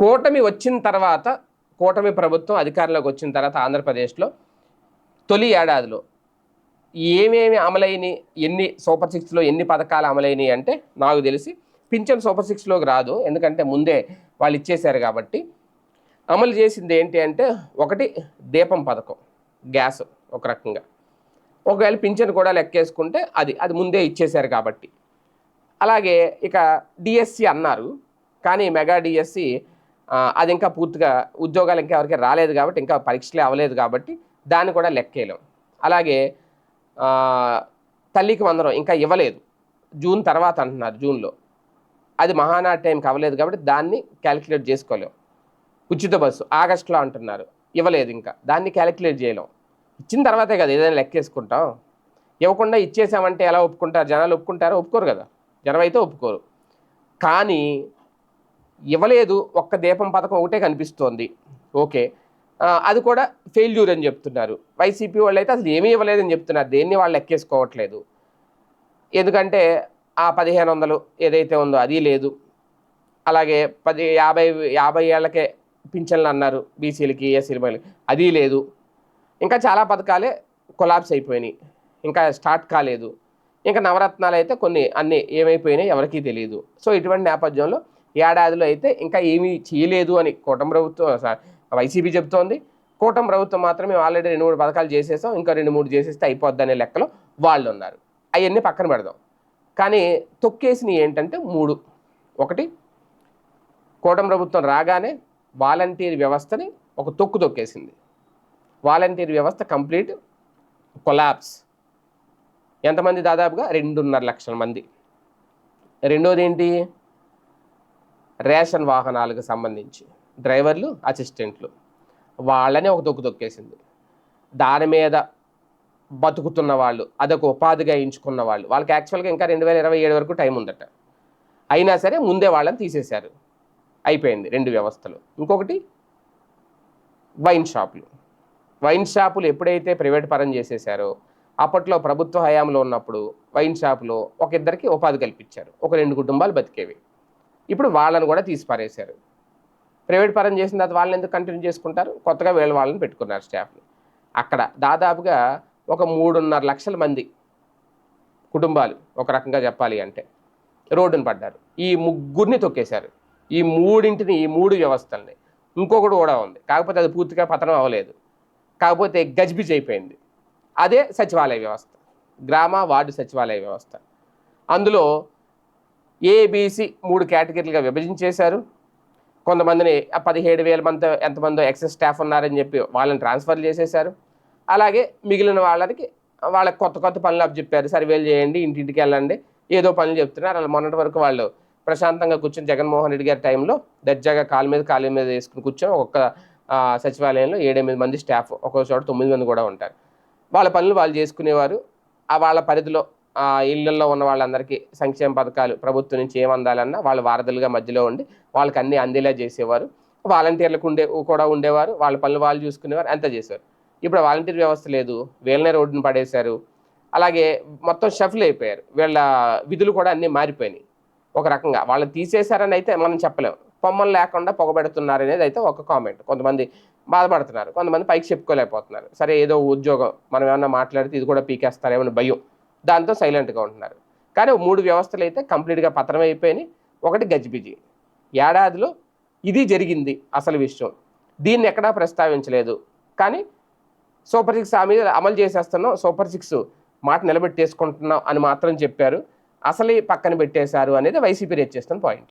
కూటమి వచ్చిన తర్వాత కూటమి ప్రభుత్వం అధికారంలోకి వచ్చిన తర్వాత ఆంధ్రప్రదేశ్లో తొలి ఏడాదిలో ఏమేమి అమలైనవి ఎన్ని సూపర్ సిక్స్లో ఎన్ని పథకాలు అమలైనవి అంటే నాకు తెలిసి పింఛన్ సూపర్ సిక్స్లోకి రాదు. ఎందుకంటే ముందే వాళ్ళు ఇచ్చేశారు కాబట్టి. అమలు చేసింది ఏంటి అంటే ఒకటి దీపం పథకం గ్యాస్ ఒక రకంగా. ఒకవేళ పింఛన్ కూడా లెక్కేసుకుంటే అది అది ముందే ఇచ్చేశారు కాబట్టి. అలాగే ఇక డిఎస్సి అన్నారు. కానీ మెగా డిఎస్సి అది ఇంకా పూర్తిగా ఉద్యోగాలు ఇంకా ఎవరికి రాలేదు కాబట్టి ఇంకా పరీక్షలే అవ్వలేదు కాబట్టి దాన్ని కూడా లెక్కేయలేం. అలాగే తల్లికి వందరం ఇంకా ఇవ్వలేదు. జూన్ తర్వాత అంటున్నారు జూన్లో. అది మహానాడు టైంకి అవ్వలేదు కాబట్టి దాన్ని క్యాలిక్యులేట్ చేసుకోలేం. ఉచిత బస్సు ఆగస్టులో అంటున్నారు ఇవ్వలేదు ఇంకా. దాన్ని క్యాలిక్యులేట్ చేయలేం. ఇచ్చిన తర్వాతే కదా ఏదైనా లెక్కేసుకుంటాం. ఇవ్వకుండా ఇచ్చేసామంటే ఎలా ఒప్పుకుంటారు? జనాలు ఒప్పుకుంటారో? ఒప్పుకోరు కదా. జనం అయితే ఒప్పుకోరు. కానీ ఇవ్వలేదు ఒక్క దీపం పథకం ఒకటే కనిపిస్తోంది. ఓకే. అది కూడా ఫెయిల్యూర్ అని చెప్తున్నారు. వైసీపీ వాళ్ళు అయితే అసలు ఏమీ ఇవ్వలేదని చెప్తున్నారు. దేన్ని వాళ్ళు ఎక్కేసుకోవట్లేదు ఎందుకంటే ఆ పదిహేను వందలు ఏదైతే ఉందో అది లేదు. అలాగే పది యాభై యాభై ఏళ్ళకే పింఛన్లు అన్నారు బీసీలకి ఎస్సీలకి అది లేదు. ఇంకా చాలా పథకాలే కొలాబ్స్ అయిపోయినాయి. ఇంకా స్టార్ట్ కాలేదు. ఇంకా నవరత్నాలు అయితే కొన్ని అన్ని ఏమైపోయినాయి ఎవరికీ తెలియదు సో ఇటువంటి నేపథ్యంలో ఏడాదిలో అయితే ఇంకా ఏమీ చేయలేదు అని కూటమి ప్రభుత్వం వైసీపీ చెబుతోంది. కూటమి ప్రభుత్వం మాత్రం మేము ఆల్రెడీ రెండు మూడు పథకాలు చేసేసాం. ఇంకా రెండు మూడు చేసేస్తే అయిపోద్ది అనే లెక్కలో వాళ్ళు ఉన్నారు. అవన్నీ పక్కన పెడదాం. కానీ తొక్కేసినవి ఏంటంటే మూడు. ఒకటి కూటమి ప్రభుత్వం రాగానే వాలంటీర్ వ్యవస్థని ఒక తొక్కు తొక్కేసింది. వాలంటీర్ వ్యవస్థ కంప్లీట్ కొలాప్స్. ఎంతమంది దాదాపుగా? రెండున్నర లక్షల మంది. రెండోది ఏంటి? రేషన్ వాహనాలకు సంబంధించి డ్రైవర్లు అసిస్టెంట్లు వాళ్ళని ఒక తొక్కు తొక్కేసింది దాని మీద బతుకుతున్న వాళ్ళు అదొక ఉపాధిగా ఎంచుకున్న వాళ్ళు వాళ్ళకి యాక్చువల్గా ఇంకా రెండు వేల ఇరవై ఏడు వరకు టైం ఉందట. అయినా సరే ముందే వాళ్ళని తీసేశారు. అయిపోయింది రెండు వ్యవస్థలు. ఇంకొకటి వైన్ షాపులు. వైన్ షాపులు ఎప్పుడైతే ప్రైవేట్ పరం చేసేసారో అప్పట్లో ప్రభుత్వ హయాంలో ఉన్నప్పుడు వైన్ షాపులో ఒక ఇద్దరికి ఉపాధి కల్పించారు. ఒక రెండు కుటుంబాలు బతికేవి. ఇప్పుడు వాళ్ళని కూడా తీసి పారేశారు ప్రైవేట్ పరం చేసిన తర్వాత వాళ్ళని ఎందుకు కంటిన్యూ చేసుకుంటారు? కొత్తగా వీళ్ళ వాళ్ళని పెట్టుకున్నారు స్టాఫ్ని. అక్కడ దాదాపుగా ఒక మూడున్నర లక్షల మంది కుటుంబాలు ఒక రకంగా చెప్పాలి అంటే రోడ్డును పడ్డారు. ఈ ముగ్గురిని తొక్కేశారు. ఈ మూడింటిని ఈ మూడు వ్యవస్థల్ని. ఇంకొకటి కూడా ఉంది. కాకపోతే అది పూర్తిగా పతనం అవ్వలేదు. కాకపోతే గజిబిజి అయిపోయింది. అదే సచివాలయ వ్యవస్థ. గ్రామ వార్డు సచివాలయ వ్యవస్థ. అందులో ఏబిసి మూడు కేటగిరీలుగా విభజించేశారు. కొంతమందిని పదిహేడు వేల మంది ఎంతమందో ఎక్సెస్ స్టాఫ్ ఉన్నారని చెప్పి వాళ్ళని ట్రాన్స్ఫర్ చేసేశారు. అలాగే మిగిలిన వాళ్ళకి వాళ్ళకి కొత్త కొత్త పనులు అప్పచెప్పారు సర్వేలు చేయండి ఇంటింటికి వెళ్ళండి ఏదో పనులు చెప్తున్నారు. అలా మొన్నటి వరకు వాళ్ళు ప్రశాంతంగా కూర్చొని జగన్మోహన్ రెడ్డి గారి టైంలో దర్జాగా కాలు మీద కాలు మీద వేసుకుని కూర్చొని ఒక్కొక్క సచివాలయంలో ఏడెనిమిది మంది స్టాఫ్ ఒక్కొక్క చోట తొమ్మిది మంది కూడా ఉంటారు. వాళ్ళ పనులు వాళ్ళు చేసుకునేవారు. ఆ వాళ్ళ పరిధిలో ఇళ్ళలో ఉన్న వాళ్ళందరికీ సంక్షేమ పథకాలు ప్రభుత్వం నుంచి ఏం అందాలన్నా వాళ్ళు వారధులుగా మధ్యలో ఉండి వాళ్ళకి అన్ని అందేలా చేసేవారు. వాలంటీర్లకు ఉండే కూడా ఉండేవారు. వాళ్ళ పనులు వాళ్ళు చూసుకునేవారు. అంతా చేశారు ఇప్పుడు వాలంటీర్ వ్యవస్థ లేదు. వీళ్ళనే రోడ్డును పడేశారు. అలాగే మొత్తం షఫిల్ అయిపోయారు. వీళ్ళ విధులు కూడా అన్నీ మారిపోయినాయి. ఒక రకంగా వాళ్ళు తీసేశారని అయితే మనం చెప్పలేము పొమ్మలు లేకుండా పొగబెడుతున్నారు అనేది అయితే ఒక కామెంట్. కొంతమంది బాధపడుతున్నారు. కొంతమంది పైకి చెప్పుకోలేకపోతున్నారు. సరే ఏదో ఉద్యోగం. మనం ఏమన్నా మాట్లాడితే ఇది కూడా పీకేస్తారేమని భయం. దాంతో సైలెంట్గా ఉంటున్నారు. కానీ మూడు వ్యవస్థలు అయితే కంప్లీట్గా పతనం అయిపోయినాయి. ఒకటి గజిబిజి. ఏడాదిలో ఇది జరిగింది అసలు విషయం దీన్ని ఎక్కడా ప్రస్తావించలేదు. కానీ సూపర్ సిక్స్ హామీ అమలు చేసేస్తున్నాం. సూపర్ సిక్స్ మాట నిలబెట్టేసుకుంటున్నాం అని మాత్రం చెప్పారు. అసలు పక్కన పెట్టేశారు అనేది వైసీపీ రేట్ చేస్తున్న పాయింట్.